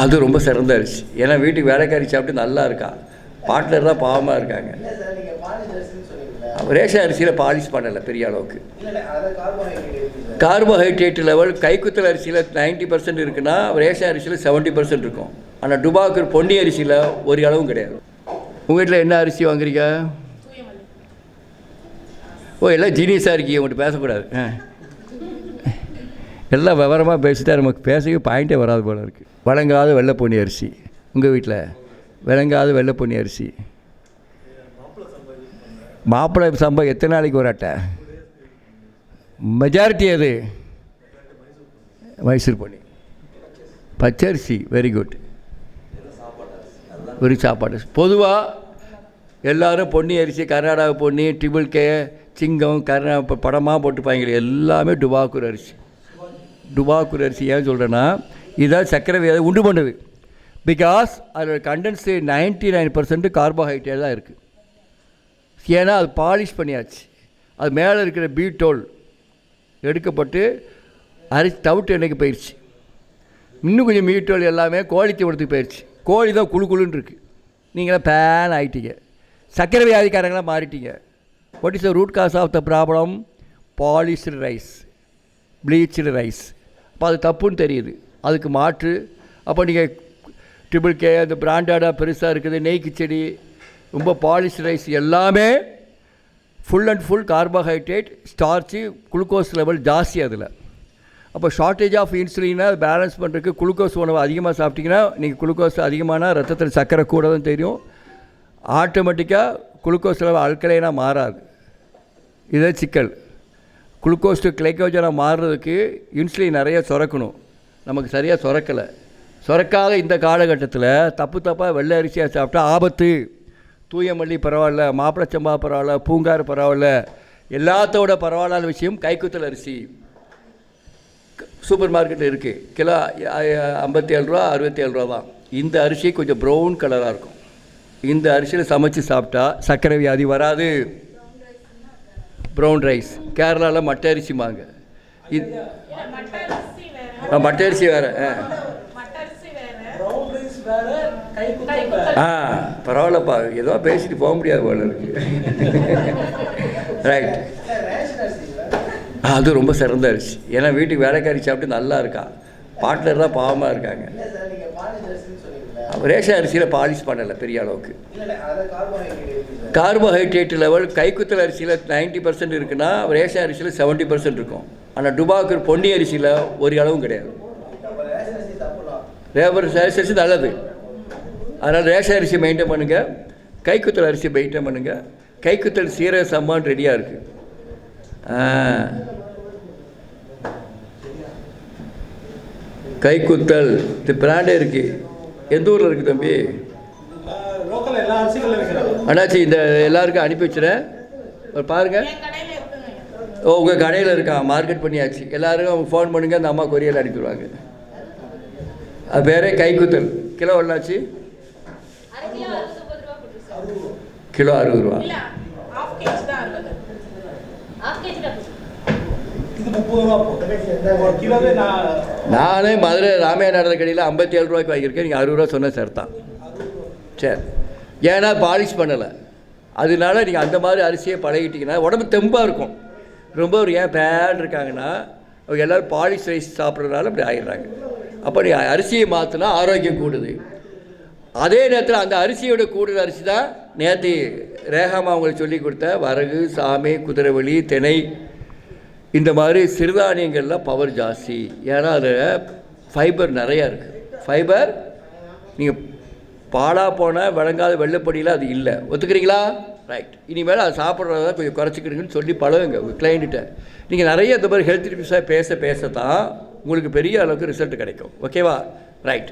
அது ரொம்ப சிறந்த அரிசி. ஏன்னா வீட்டுக்கு வேலைக்காரி சாப்பிட்டு நல்லா இருக்கா. பார்ட்னர் தான் பாவமாக இருக்காங்க. ரேஷன் அரிசியில் பாலிஷ் பண்ணலை பெரிய அளவுக்கு. இல்லை இல்லை அதை கார்போஹைட்ரேட் இருக்கு சார். கார்போஹைட்ரேட் லெவல் கைக்குத்தல் அரிசியில் நைன்ட்டி பர்சன்ட் இருக்குன்னா ரேஷன் அரிசியில் செவன்ட்டி பர்சன்ட் இருக்கும். ஆனால் டுபாக்கூர் பொன்னி அரிசியில் ஒரு அளவும் கிடையாது. உங்கள் வீட்டில் என்ன அரிசி வாங்குறீங்க? ஓ எல்லாம் ஜீனியஸாக இருக்கீங்க. உங்கள்கிட்ட பேசக்கூடாது. ஆ. எல்லாம் விவரமாக பேசிட்டா நமக்கு பேசவே பாயிண்டே வராது போல இருக்குது வழங்காத வெள்ளை பொன்னி அரிசி. உங்கள் வீட்டில் விளங்காத வெள்ளை பொன்னி அரிசி. மாப்பிள்ளை சம்பா எத்தனை நாளைக்கு ஒரு அட்டை? மெஜாரிட்டி அது மைசூர் பொன்னி. பச்சரிசி வெரி குட் வெறும் சாப்பாடு. பொதுவாக எல்லாரும் பொன்னி அரிசி கர்நாடகா பொன்னி ட்ரிபிள் கே சிங்கம் கர்நா இப்போ படமாக போட்டுப்பாங்க எல்லாமே டுபாக்கூர் அரிசி. டுபாக்கூர் அரிசி ஏன் சொல்கிறேன்னா இதுதான் சர்க்கரை வியாதி உண்டு பண்ணுது. பிகாஸ் அதோட content ninety nine percent carbohydrate தான் இருக்குது ஏன்னா அது பாலிஷ் பண்ணியாச்சு. அது மேலே இருக்கிற பீட்டோல் எடுக்கப்பட்டு அரிசி தவிட்டு எண்ணெய்க்கு போயிடுச்சு இன்னும் கொஞ்சம் மீட்டோல் எல்லாமே கோழி கொடுத்து போயிடுச்சு கோழி தான் குழு குழுன்னு இருக்குது நீங்களாம் பேன் ஆகிட்டீங்க சர்க்கரை வியாதிக்காரங்களாம் மாறிட்டீங்க. What is the root cause of the problem polished rice bleach rice அப்போ அது தப்புன்னு தெரியுது. அதுக்கு மாற்று. அப்போ நீங்கள் ட்ரிபிள் கே அந்த பிராண்டடாக பெருசாக இருக்குது நெய் கிச்சடி ரொம்ப பாலிஷ் ரைஸ் எல்லாமே full and full carbohydrate starch glucose level ஜாஸ்தி அதில். அப்போ ஷார்ட்டேஜ் ஆஃப் இன்சுலினை பேலன்ஸ் பண்ணுறதுக்கு குளுக்கோஸ் உணவு அதிகமாக சாப்பிட்டீங்கன்னா நீங்கள் குளுக்கோஸ் அதிகமான ரத்தத்தில் சர்க்கரை தான் தெரியும். ஆட்டோமேட்டிக்காக குளுக்கோஸ் லெவல் அல்கலைனாக மாறாது. இதே சிக்கல். குளுக்கோஸ் டு கிளைக்கோஜனாக மாறுறதுக்கு இன்சுலின் நிறைய சுரக்கணும். நமக்கு சரியாக சுரக்கலை. சுரக்காத இந்த காலகட்டத்தில் தப்பு தப்பாக வெள்ளை அரிசியாக சாப்பிட்டா ஆபத்து. தூய மல்லி பரவாயில்ல மாப்பிளச்சம்பா பரவாயில்ல பூங்காறு பரவாயில்ல எல்லாத்தோட பரவாயில்லாத விஷயம் கைக்குத்தல் அரிசி. சூப்பர் மார்க்கெட்டில் இருக்குது கிலோ ஐம்பத்தி ஏழு ரூபா அறுபத்தி ஏழு ரூபா தான் இந்த அரிசி கொஞ்சம் ப்ரௌன் கலராக இருக்கும். இந்த அரிசியில் சமைச்சு சாப்பிட்டா சர்க்கரை வியாதி வராது. ப்ரௌன் ரைஸ் கேரளாவில் மட்டை அரிசிமாங்க இது ஆ, மட்டை அரிசி வேறு ஆ. ஆ பரவாயில்லப்பா. ஏதோ பேசிட்டு போக முடியாது போல இருக்கு. ரைட் அது ரொம்ப சிறந்த அரிசி. ஏன்னா வீட்டுக்கு வேலைக்காரி சாப்பிட்டு நல்லா இருக்கா. பாட்டில் தான் பாவமாக இருக்காங்க இல்லை சார் நீங்கள் பாலிஷ் அரிசின்னு சொன்னீங்கல்ல ரேஷன் அரிசியில் பாலிஷ் பண்ணலை பெரிய அளவுக்கு. கார்போஹைட்ரேட் லெவல் கைக்குத்தல் அரிசியில் நைன்ட்டி பர்சன்ட் இருக்குன்னா ரேஷன் அரிசியில் செவன்ட்டி பர்சன்ட் இருக்கும். ஆனால் டுபாக்கூர் பொன்னி அரிசியில் ஒரு அளவும் கிடையாது. ரேபர் ரேஷன் அரிசி நல்லது. அதனால் ரேஷன் அரிசி மெயின்டைன் பண்ணுங்கள் கைக்குத்தல் அரிசி மெயின்டைன் பண்ணுங்கள் கைக்குத்தல் சீரக சம்பான் ரெடியாக இருக்குது கைக்குத்தல் இது பிராண்டே இருக்குது எந்த ஊரில் இருக்குது தம்பி? அண்ணாச்சி இந்த எல்லாருக்கும் அனுப்பி வச்சுறேன் ஒரு பாருங்கள் என் கடையில இருக்குங்க ஓ உங்கள் கடையில் இருக்கான் மார்க்கெட் பண்ணியாச்சு. எல்லாருக்கும் ஃபோன் பண்ணுங்கள் அந்த அம்மா கொரியர் அனுப்பிடுவாங்க அது பேரே கைக்குத்தல். கிலோ எவ்வளோச்சு கிலோ அறுபது ரூபா இல்ல ஹாஃப் கேஜி தான் அறுபது இது முப்பது ரூபா கிலோவே நான் நானே மதுரை ராமையா நடந்த கடையில் ஐம்பத்தி ஏழு ரூபாய்க்கு வாங்கியிருக்கேன். நீங்கள் அறுபது ரூபா சொன்ன சார் தான். சரி. ஏன்னா பாலிஷ் பண்ணலை. அதனால நீங்கள் அந்த மாதிரி அரிசியை பழகிட்டீங்கன்னா உடம்பு தெம்பாக இருக்கும். ரொம்ப ஒரு ஏன் பேன் இருக்காங்கன்னா அவங்க எல்லோரும் பாலிஷ் ரைஸ் சாப்பிட்றதுனால அப்படி ஆகிடுறாங்க அப்போ நீ அரிசியை மாற்றினா ஆரோக்கியம் கூடுது. அதே நேரத்தில் அந்த அரிசியோட கூடுதல் அரிசி தான் நேற்று ரேகாமா அவங்களுக்கு சொல்லி கொடுத்த வரகு சாமை குதிரைவலி திணை இந்த மாதிரி சிறுதானியங்களில் பவர் ஜாஸ்தி. ஏன்னா அதில் ஃபைபர் நிறையா இருக்குது ஃபைபர் நீங்கள் பாலாக போனால் விளங்காத வெள்ளப்படியில் அது இல்லை. ஒத்துக்கிறீங்களா? ரைட் இனிமேல் அதை சாப்பிட்றத கொஞ்சம் குறைச்சிக்கிடுங்கன்னு சொல்லி பழகுங்க உங்கள் கிளைண்ட்டிட்ட நீங்கள் நிறைய இந்த மாதிரி ஹெல்த் டிப்ஸாக பேச பேச தான் உங்களுக்கு பெரிய அளவுக்கு ரிசல்ட் கிடைக்கும். ஓகேவா ரைட்